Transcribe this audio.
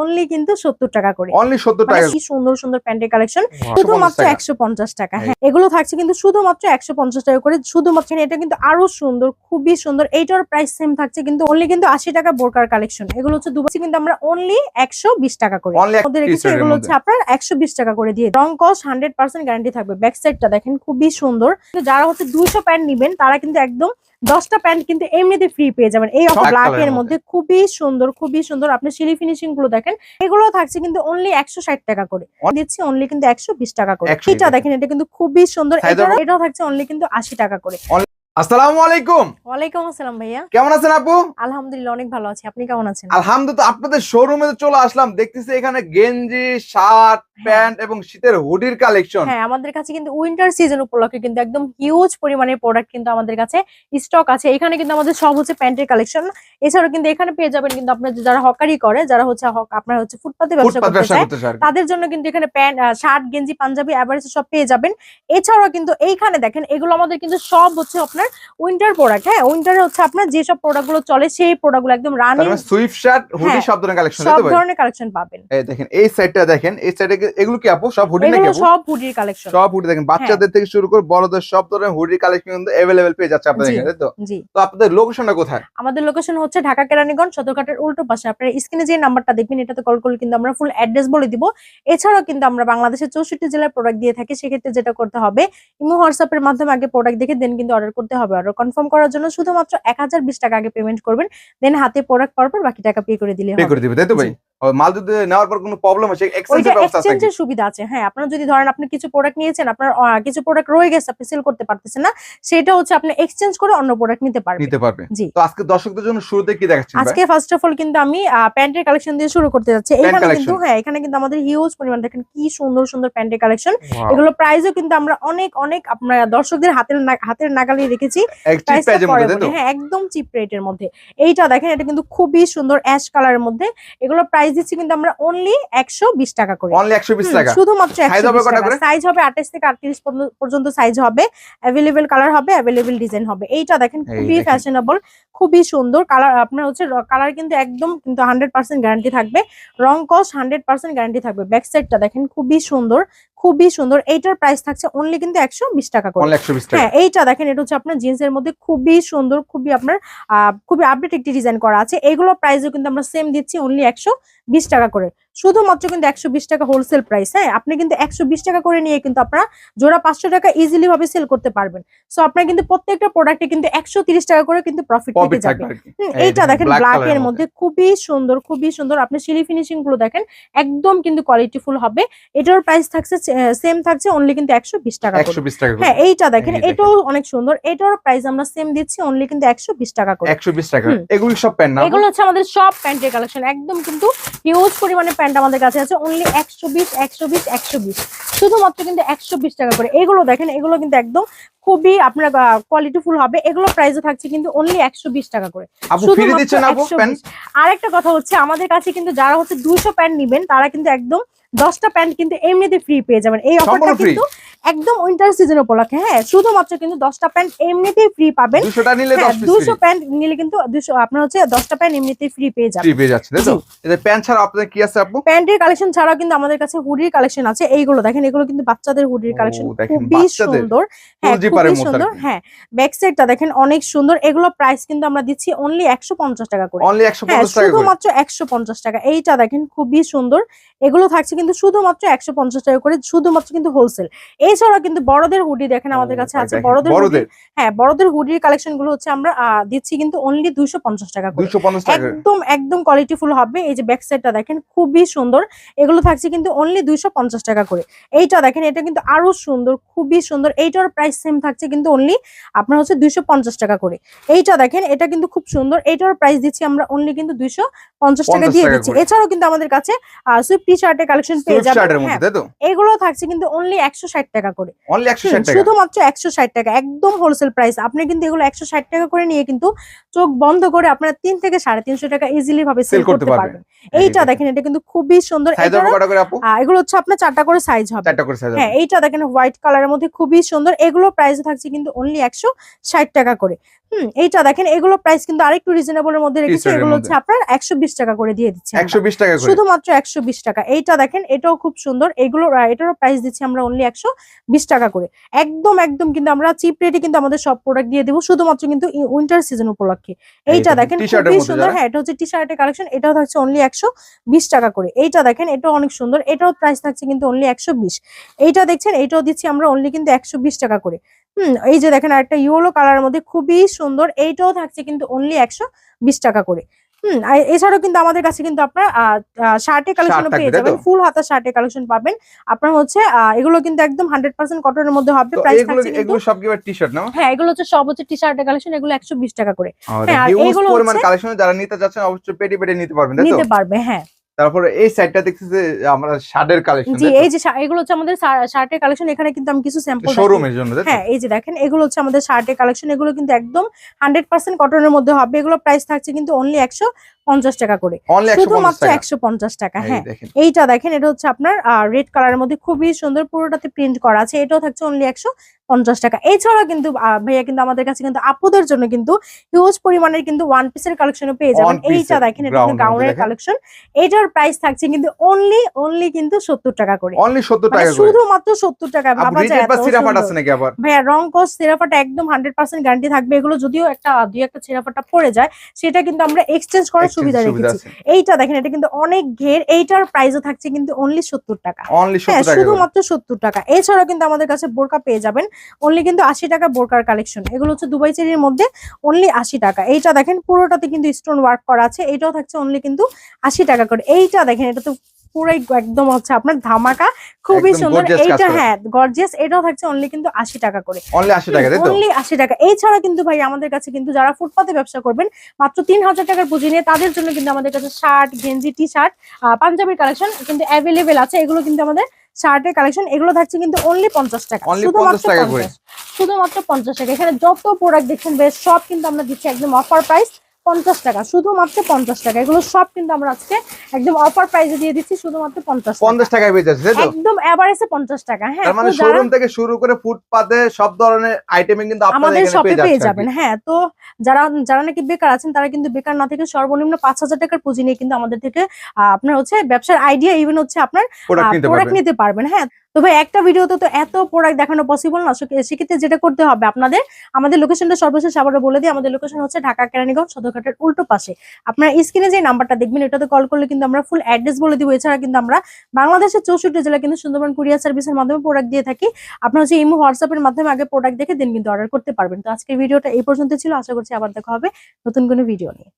Only কিন্তু সত্তর টাকা করে। অনলি সত্তর মানে টাকা কি সুন্দর সুন্দর প্যান্টের কালেকশন শুধুমাত্র একশো পঞ্চাশ টাকা। হ্যাঁ। এগুলো থাকছে কিন্তু শুধুমাত্র একশো পঞ্চাশ টাকা করে। শুধুমাত্র এটা কিন্তু আরও সুন্দর খুবই সুন্দর। এইটার প্রাইস সেম থাকছে কিন্তু অনলি কিন্তু আশি টাকা বোরকার কালেকশন এগুলো হচ্ছে দুবাই কিন্তু আমরা অনলি একশো বিশ টাকা করে। 1 রেখেছি এগুলো হচ্ছে আপনার একশো বিশ টাকা করে দিয়ে। রং কস হান্ড্রেড পার্সেন্ট গ্যারান্টি থাকবে। ব্যাক সাইডটা দেখেন খুবই সুন্দর। যারা হচ্ছে দুইশো প্যান্ট নিবেন তারা কিন্তু একদম দশটা প্যান্ট কিন্তু এমনিতে ফ্রি পেয়ে যাবেন। এই ব্ল্যাক এর মধ্যে। খুবই সুন্দর খুবই সুন্দর। আপনি সিলি ফিনিশিংগুলো দেখেন এগুলো থাকছে কিন্তু অনলি একশো ষাট টাকা করে। দিচ্ছি অনলি কিন্তু একশো বিশ টাকা করে। 120 এটা দেখেন এটা কিন্তু খুবই সুন্দর। এটাও থাকছে অনলি কিন্তু আশি টাকা করে। আসসালামু আলাইকুম। ওয়ালাইকুম আসসালাম ভাইয়া। কেমন আছেন আপু? আলহামদুলিল্লাহ অনেক ভালো আছি। আপনি কেমন আছেন? আলহামদুলিল্লাহ আপনাদের শোরুমে চলে আসলাম। দেখতেছি এখানে গেঞ্জি শার্ট প্যান্ট এবং শীতের হুডির কালেকশন হ্যাঁ আমাদের কাছে কিন্তু উইন্টার সিজন উপলক্ষে কিন্তু একদম হিউজ পরিমাণের প্রোডাক্ট কিন্তু আমাদের কাছে স্টক আছে। এখানে কিন্তু আমাদের সব হচ্ছে প্যান্টের কালেকশন এছাড়াও কিন্তু এখানে পেয়ে যাবেন কিন্তু আপনার যারা হকারি করে যারা হচ্ছে হক আপনার হচ্ছে ফুটপাতে ব্যবসা করতে ব্যবসা চায় তাদের জন্য কিন্তু এখানে প্যান্ট শার্ট গেঞ্জি পাঞ্জাবি এভারেজ সব পেয়ে যাবেন। এছাড়াও কিন্তু এইখানে দেখেন এগুলো আমাদের কিন্তু সব হচ্ছে আপনার উইন্টার প্রোডাক্ট হ্যাঁ উইন্টারে হচ্ছে আপনার যেসব প্রোডাক্ট গুলো চলে সেই প্রোডাক্ট গুলো একদম রানিং সুইফট শার্ট হুডি হ্যাঁ, সব ধরনের কালেকশন সব তাই তো ভাই? ধরনের কালেকশন পাবেন এই দেখেন এই সাইডটা দেখেন এই সাইডে এগুলো কি আপু সব হুডি নাকি এগুলো আপু সব হুডির কালেকশন সব হুডি দেখেন বাচ্চাদের থেকে শুরু করে বড়দের সব ধরনের হুডির কালেকশন কিন্তু अवेलेबल পেয়ে যাচ্ছে আপনাদের জি। এখানে তাই তো জি তো আপনাদের লোকেশনটা কোথায় আমাদের লোকেশন হচ্ছে ঢাকা কেরানীগঞ্জ সদরঘাটের উল্টো পাশে আপনার স্ক্রিনে যে নাম্বারটা দেখবেন এটাতে কল করলে কিন্তু আমরা ফুল অ্যাড্রেস বলে দিব এছাড়াও কিন্তু আমরা বাংলাদেশের চৌষট্টি জেলার প্রোডাক্ট দিয়ে থাকি সেক্ষেত্রে যেটা করতে হবে ইমো হোয়াটসঅ্যাপের মাধ্যমে আগে প্রোডাক্ট দেখে দেন কিন্তু অর্ডার করতে হবে অর্ডার কনফার্ম করার জন্য শুধুমাত্র এক হাজার বিশ টাকা আগে পেমেন্ট করবেন দেন হাতে প্রোডাক্ট পাওয়ার পর বাকি টাকা পে করে দিলে পে করে দিবে তাই তো ভাই? মাল যদি নেওয়ার পর কোনো প্রবলেম আছে এক্সচেঞ্জের ব্যবস্থা আছে এক্সচেঞ্জের সুবিধা আছে। হ্যাঁ আপনার যদি ধরেন আপনি কিছু প্রোডাক্ট নিয়েছেন আপনার কিছু প্রোডাক্ট রয়ে গেছে আপনি সেল করতে পারতেছেন না সেটা হচ্ছে আপনি এক্সচেঞ্জ করে অন্য প্রোডাক্ট নিতে পারবেন। নিতে পারবে জি। তো আজকে দর্শকদের জন্য শুরুতে কি দেখাচ্ছেন আজকে ফার্স্ট অফ অল কিন্তু আমি প্যান্টের কালেকশন দিয়ে শুরু করতে যাচ্ছি। এখানে কিন্তু হ্যাঁ এখানে কিন্তু আমাদের হিউজ পরিমাণ দেখেন কি সুন্দর সুন্দর প্যান্টের কালেকশন এগুলো প্রাইসও কিন্তু আমরা অনেক অনেক আপনার দর্শকদের হাতের হাতের নাগালে রেখেছি। হ্যাঁ একদম চিপ রেটের মধ্যে। এইটা দেখেন এটা কিন্তু খুবই সুন্দর অ্যাশ কালারের মধ্যে। এগুলো প্রাইস দিচ্ছি কিন্তু আমরা অনলি একশো বিশ টাকা করে। অনলি একশো বিশ হুম, টাকা। শুধুমাত্র সাইজ হবে আঠাশ থেকে আটত্রিশ পর্যন্ত সাইজ হবে। অ্যাভেলেবেল কালার হবে অ্যাভেলেবেল ডিজাইন হবে। এইটা দেখেন খুবই ফ্যাশনেবল খুবই সুন্দর। কালার আপনার হচ্ছে কালার কিন্তু একদম কিন্তু হান্ড্রেড পার্সেন্ট গ্যারান্টি থাকবে। রং কস হান্ড্রেড পার্সেন্ট গ্যারান্টি থাকবে। ব্যাক সাইডটা দেখেন খুবই সুন্দর। খুবই সুন্দর। এইটার প্রাইস থাকছে অনলি কিন্তু একশো বিশ টাকা করে। হ্যাঁ এইটা দেখেন এটা হচ্ছে আপনার জিন্স এর মধ্যে খুবই সুন্দর খুবই আপনার আহ, খুবই আপডেট একটি ডিজাইন করা আছে। এগুলো প্রাইসও কিন্তু আমরা সেম দিচ্ছি অনলি একশো বিশ টাকা করে। শুধুমাত্র কিন্তু একশো বিশ টাকা হোলসেল প্রাইস হ্যাঁ? আপনি কিন্তু একশো বিশ টাকা করে নিয়ে কিন্তু আপনারা জোড়া পাঁচশো টাকা ইজিলি ভাবে সেল করতে পারবেন। সো আপনার কিন্তু প্রত্যেকটা প্রোডাক্টে কিন্তু একশো টাকা করে কিন্তু প্রফিট পেতে যাবে এইটা দেখেন, ব্ল্যাক এর মধ্যে খুবই সুন্দর খুবই সুন্দর। আপনি সিলি ফিনিশিংগুলো দেখেন একদম কিন্তু কোয়ালিটিফুল হবে। এটার প্রাইস থাকছে সেম থাকছে অনলি কিন্তু একশো বিশ টাকা টাকা হ্যাঁ এইটা দেখেন এটাও অনেক সুন্দর। এটার প্রাইস আমরা সেম দিচ্ছি অনলি কিন্তু একশো বিশ টাকা করে। একশো বিশ টাকা। হুম। এগুলি সব প্যান্ট এগুলো হচ্ছে আমাদের সব প্যান্টের কালেকশন একদম কিন্তু হিউজ পরিমাণে প্যান্ট আমাদের কাছে আছে অনলি একশো বিশ একশো বিশ একশো বিশ। শুধুমাত্র কিন্তু একশো বিশ টাকা করে। এগুলো দেখেন এগুলো কিন্তু একদম খুবই আপনার কোয়ালিটি ফুল হবে। এগুলো প্রাইসও থাকছে কিন্তু অনলি একশো বিশ টাকা করে। আর ফ্রি শুধুমাত্র দিচ্ছেন আপু 120 প্যান্ট? আরেকটা কথা হচ্ছে আমাদের কাছে কিন্তু যারা হচ্ছে দুইশো প্যান্ট নিবেন তারা কিন্তু একদম দশটা প্যান্ট কিন্তু এমনিতে ফ্রি পেয়ে যাবেন। এই অফারটা কিন্তু একদম উইন্টার সিজন উপলক্ষে হ্যাঁ শুধুমাত্র কিন্তু দশটা প্যান্ট এমনিতেই ফ্রি পাবেন। হ্যাঁ দশ প্যান্ট নিলে কিন্তু আপনার হচ্ছে দশটা প্যান্ট এমনিতেই ফ্রি পেয়ে যাবেন। পেয়ে যাচ্ছে প্যান্ট ছাড়া আপনাদের কি আছে আপু? প্যান্টের কালেকশন ছাড়াও কিন্তু আমাদের কাছে হুডির কালেকশন আছে। এইগুলো দেখেন এগুলো কিন্তু বাচ্চাদের হুডির কালেকশন খুবই সুন্দর। হ্যাঁ খুবই সুন্দর। হ্যাঁ ব্যাক সাইডটা দেখেন অনেক সুন্দর। এগুলো প্রাইস কিন্তু আমরা দিচ্ছি অনলি একশো পঞ্চাশ টাকা করে। হ্যাঁ পঞ্চাশ টাকা করে। শুধুমাত্র একশো পঞ্চাশ টাকা। এইটা দেখেন খুবই সুন্দর। এগুলো থাকছে কিন্তু শুধুমাত্র একশো পঞ্চাশ টাকা করে শুধুমাত্র কিন্তু হোলসেল এছাড়া কিন্তু বড়দের হুডি দেখেন আমাদের কাছে আছে। বড়দের হুডি হ্যাঁ বড়দের হুডির কালেকশনগুলো হচ্ছে আমরা দিচ্ছি কিন্তু অনলি দুইশো পঞ্চাশ টাকা করে। একদম একদম কোয়ালিটি ফুল হবে। এই যে ব্যাক সাইডটা দেখেন খুবই সুন্দর। এগুলো থাকছে কিন্তু অনলি দুইশো পঞ্চাশ টাকা করে। এইটা দেখেন এটা কিন্তু আরও সুন্দর খুবই সুন্দর। এইটার প্রাইস সেম থাকছে কিন্তু অনলি আপনার হচ্ছে দুইশো পঞ্চাশ টাকা করে। এইটা দেখেন এটা কিন্তু খুব সুন্দর। এইটার প্রাইস দিচ্ছি আমরা অনলি কিন্তু দুইশো পঞ্চাশ টাকা দিয়ে দিচ্ছি। এছাড়াও কিন্তু আমাদের কাছে সুইফট টি শার্টের কালেকশন পেয়ে যাবেন। হ্যাঁ এগুলো থাকছে কিন্তু অনলি একশো ষাট টাকা করে। টাকা? শুধুমাত্র একশো ষাট টাকা একদম হোলসেল প্রাইস আপনি কিন্তু এগুলো একশো ষাট টাকা করে নিয়ে কিন্তু চোখ বন্ধ করে আপনারা তিন থেকে সাড়ে তিনশো টাকা ইজিলি ভাবে সেল করতে পারবেন। পারবেন। এইটা দেখেন এটা কিন্তু খুবই সুন্দর। করে এগুলো হচ্ছে আপনার চারটা করে সাইজ হবে। করে হ্যাঁ এইটা দেখেন হোয়াইট কালারের মধ্যে খুবই সুন্দর। এগুলো প্রাইস থাকছে কিন্তু অনলি একশো ষাট টাকা করে। হুম এইটা দেখেন এগুলো প্রাইস কিন্তু আরেকটু রিজনেবল এর মধ্যে রেখেছি। এগুলো হচ্ছে আপনার একশো বিশ টাকা করে দিয়ে দিচ্ছি আমরা। একশো বিশ টাকা করে। শুধুমাত্র একশো বিশ টাকা। এইটা দেখেন এটাও খুব সুন্দর। এগুলো এটারও প্রাইস দিচ্ছি আমরা অনলি একশো বিশ টাকা করে। একদম একদম কিন্তু আমরা চিপ রেটে কিন্তু আমাদের সব প্রোডাক্ট দিয়ে দেবো। শুধুমাত্র কিন্তু উইন্টার সিজন উপলক্ষে। এইটা দেখেন, খুবই সুন্দর। হ্যাঁ এটা হচ্ছে টি শার্টের কালেকশন এটাও থাকছে অনলি একশো বিশ টাকা করে। এইটা দেখেন এটাও অনেক সুন্দর। এটাও প্রাইস থাকছে কিন্তু অনলি একশো বিশ। এইটা দেখছেন এটাও দিচ্ছি আমরা অনলি কিন্তু একশো বিশ টাকা করে। হুম এই যে দেখেন একটা ইয়েলো কালারের মধ্যে খুবই সুন্দর এইটাও থাকছে কিন্তু অনলি একশো বিশ টাকা করে। হুম এছাড়াও কিন্তু আমাদের কাছে কিন্তু আপনার শার্টের কালেকশন পেয়ে যাবেন ফুল হাতা শার্টের কালেকশন পাবেন। আপনার হচ্ছে আহ, এগুলো কিন্তু একদম হান্ড্রেড পার্সেন্ট কটনের মধ্যে হবে প্রাইস থাকছে এগুলো সব টি শার্ট না? হ্যাঁ এগুলো হচ্ছে সব হচ্ছে টি শার্টের কালেকশন এগুলো একশো বিশ টাকা করে। হ্যাঁ, এগুলো কালেকশন যারা নিতে যাচ্ছেন অবশ্যই পেটি পেটি নিতে পারবেন নিতে পারবে হ্যাঁ। তারপরে এই সাইডটা দেখতেছি যে আমরা শার্টের কালেকশন জি এই যে এগুলো হচ্ছে আমাদের শার্টের কালেকশন এখানে কিন্তু আমি কিছু স্যাম্পল শোরুমের জন্য হ্যাঁ এই যে দেখেন এগুলো হচ্ছে আমাদের শার্টের কালেকশন এগুলো কিন্তু একদম হান্ড্রেড পার্সেন্ট কটনের মধ্যে হবে। এগুলো প্রাইস থাকছে কিন্তু অনলি একশো পঞ্চাশ টাকা করে। শুধুমাত্র একশো পঞ্চাশ টাকা হ্যাঁ। এইটা দেখেন এটা হচ্ছে আপনার রেড কালারের মধ্যে খুবই সুন্দর পুরোটাতে প্রিন্ট করা আছে। এটাও থাকছে অনলি একশো পঞ্চাশ টাকা। এছাড়াও কিন্তু ভাইয়া কিন্তু আমাদের কাছে কিন্তু আপুদের জন্য কিন্তু হিউজ পরিমাণের কিন্তু ওয়ান পিসের কালেকশনও পেয়ে যাবেন। এইটা দেখেন এটা কিন্তু গাউনের কালেকশন এটার প্রাইস থাকছে কিন্তু অনলি অনলি কিন্তু সত্তর টাকা করে। অনলি সত্তর মানে টাকা শুধুমাত্র সত্তর টাকা। ভাবা যায় ভাইয়া রং কস সিরাফাটা একদম হান্ড্রেড পার্সেন্ট গ্যারান্টি থাকবে। এগুলো যদিও একটা দুই একটা সিরাফাটা পড়ে যায় সেটা কিন্তু আমরা এক্সচেঞ্জ করার সুবিধা রেখেছি। এইটা দেখেন এটা কিন্তু অনেক ঘের এইটার প্রাইসও থাকছে কিন্তু অনলি সত্তর টাকা। হ্যাঁ শুধুমাত্র সত্তর টাকা। এছাড়াও কিন্তু আমাদের কাছে বোরকা পেয়ে যাবেন। অনলি কিন্তু আশি টাকা বোরকার কালেকশন এগুলো হচ্ছে দুবাই চেরির মধ্যে অনলি আশি টাকা। এইটা দেখেন পুরোটাতে কিন্তু স্টোন ওয়ার্ক করা আছে। এটাও থাকছে অনলি কিন্তু আশি টাকা করে। এইটা দেখেন এটা তো পুরাই একদম হচ্ছে আপনার ধামাকা খুবই সুন্দর। এইটা হ্যাঁ গর্জিয়াস এটাও থাকছে অনলি কিন্তু আশি টাকা করে। অনলি আশি টাকা অনলি আশি টাকা। এছাড়া কিন্তু ভাই আমাদের কাছে কিন্তু যারা ফুটপাতে ব্যবসা করবেন মাত্র তিন হাজার টাকার পুঁজি নিয়ে তাদের জন্য কিন্তু আমাদের কাছে শার্ট গেঞ্জি টি শার্ট পাঞ্জাবির কালেকশন কিন্তু অ্যাভেলেবেল আছে। এগুলো কিন্তু আমাদের শার্টের কালেকশন এগুলো থাকছে কিন্তু অনলি পঞ্চাশ টাকা। শুধুমাত্র 50 টাকা করে। 50 শুধুমাত্র পঞ্চাশ টাকা। এখানে যত প্রোডাক্ট দেখছেন বেশ সব কিন্তু আমরা দিচ্ছি একদম অফার প্রাইস পঞ্চাশ টাকা শুধুমাত্র পঞ্চাশ টাকা। এগুলো সব কিন্তু আমরা আজকে একদম অফার প্রাইসে দিয়ে দিচ্ছি শুধুমাত্র পঞ্চাশ পঞ্চাশ টাকায় পেয়ে যাচ্ছে একদম এভারেজে পঞ্চাশ টাকা হ্যাঁ। মানে শোরুম থেকে শুরু করে ফুটপাতে সব ধরনের আইটেম কিন্তু আমাদের শপে পেয়ে যাবেন হ্যাঁ। তো যারা যারা নাকি বেকার আছেন তারা কিন্তু বেকার না থেকে সর্বনিম্ন পাঁচ হাজার টাকার পুঁজি নিয়ে কিন্তু আমাদের থেকে আপনার হচ্ছে ব্যবসার আইডিয়া ইভেন হচ্ছে আপনার প্রোডাক্ট নিতে পারবেন হ্যাঁ। তো ভাই, একটা ভিডিওতে তো এত প্রোডাক্ট দেখানো পসিবল না। সেক্ষেত্রে যেটা করতে হবে আপনাদের, আমাদের লোকেশনটা সর্বশেষ আবারও বলে দিই। আমাদের লোকেশন হচ্ছে ঢাকা কেরানীগঞ্জ সদরঘাটের উল্টো পাশে। আপনার স্ক্রিনে যে নাম্বারটা দেখবেন, এটাতে কল করলে কিন্তু আমরা ফুল অ্যাড্রেস বলে দিব। এছাড়া কিন্তু আমরা বাংলাদেশের চৌষট্টি জেলা কিন্তু সুন্দরবন কুরিয়ার সার্ভিসের মাধ্যমে প্রোডাক্ট দিয়ে থাকি। আপনার হচ্ছে ইমো হোয়াটসঅ্যাপের মাধ্যমে আগে প্রোডাক্ট দেখে দেন কিন্তু অর্ডার করতে পারবেন। তো আজকের ভিডিওটা এই পর্যন্ত ছিল। আশা করছি আবার দেখা হবে নতুন কোনো ভিডিও নিয়ে।